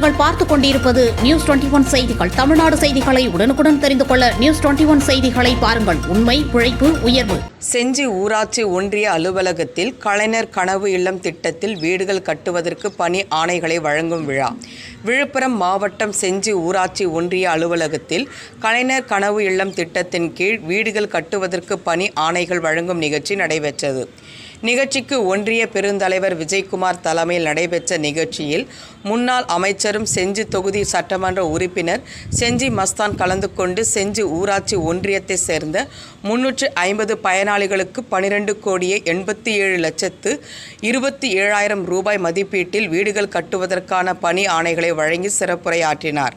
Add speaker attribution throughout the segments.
Speaker 1: நீங்கள் பார்த்துக் கொண்டிருப்பது நியூஸ் டுவெண்டி ஒன் செய்திகள். தமிழ்நாடு செய்திகளை உடனுக்குடன் தெரிந்து கொள்ள நியூஸ் டுவெண்டி ஒன் செய்திகளை பாருங்கள். உண்மை உழைப்பு உயர்வு.
Speaker 2: செஞ்சி ஊராட்சி ஒன்றிய அலுவலகத்தில் கலைஞர் கனவு இல்லம் திட்டத்தில் வீடுகள் கட்டுவதற்கு பணி ஆணைகளை வழங்கும் விழா. விழுப்புரம் மாவட்டம் செஞ்சி ஊராட்சி ஒன்றிய அலுவலகத்தில் கலைஞர் கனவு இல்லம் திட்டத்தின் கீழ் வீடுகள் கட்டுவதற்கு பணி ஆணைகள் வழங்கும் நிகழ்ச்சி நடைபெற்றது. நிகழ்ச்சிக்கு ஒன்றிய பெருந்தலைவர் விஜயகுமார் தலைமையில் நடைபெற்ற நிகழ்ச்சியில் முன்னாள் அமைச்சரும் செஞ்சி தொகுதி சட்டமன்ற உறுப்பினர் செஞ்சி மஸ்தான் கலந்து கொண்டு செஞ்சி ஊராட்சி ஒன்றியத்தை சேர்ந்த முன்னூற்று ஐம்பது பயனாளிகளுக்கு பனிரெண்டு கோடியே எண்பத்தி ஏழு லட்சத்து இருபத்தி ஏழாயிரம் ரூபாய் மதிப்பீட்டில் வீடுகள் கட்டுவதற்கான பணி ஆணைகளை வழங்கி சிறப்புரையாற்றினார்.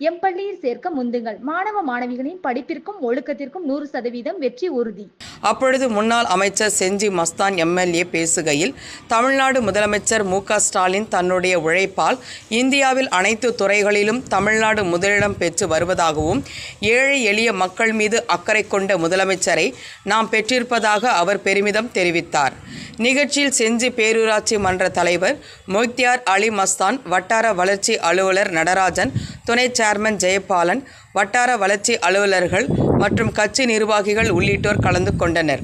Speaker 3: எம் பள்ளியில் சேர்க்க முந்துங்கள். மாணவ மாணவிகளின் படிப்பிற்கும் ஒழுக்கத்திற்கும் நூறு சதவீதம் வெற்றி உறுதி.
Speaker 2: அப்பொழுது முன்னாள் அமைச்சர் செஞ்சி மஸ்தான் எம்எல்ஏ பேசுகையில் தமிழ்நாடு முதலமைச்சர் மு க ஸ்டாலின் தன்னுடைய உழைப்பால் இந்தியாவில் அனைத்து துறைகளிலும் தமிழ்நாடு முதலிடம் பெற்று வருவதாகவும் ஏழை எளிய மக்கள் மீது அக்கறை கொண்ட முதலமைச்சரை நாம் பெற்றிருப்பதாக அவர் பெருமிதம் தெரிவித்தார். நிகழ்ச்சியில் செஞ்சி பேரூராட்சி மன்ற தலைவர் மொய்த்தியார் அலி மஸ்தான் வட்டார வளர்ச்சி அலுவலர் நடராஜன் துணை சேர்மன் ஜெயபாலன் வட்டார வளர்ச்சி அலுவலர்கள் மற்றும் கட்சி நிர்வாகிகள் உள்ளிட்டோர் கலந்து கொண்டனர்.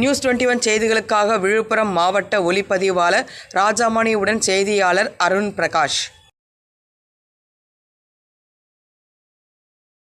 Speaker 2: நியூஸ் டுவெண்ட்டி ஒன் செய்திகளுக்காக விழுப்புரம் மாவட்ட ஒலிப்பதிவாளர் ராஜாமணியுடன் செய்தியாளர் அருண் பிரகாஷ்.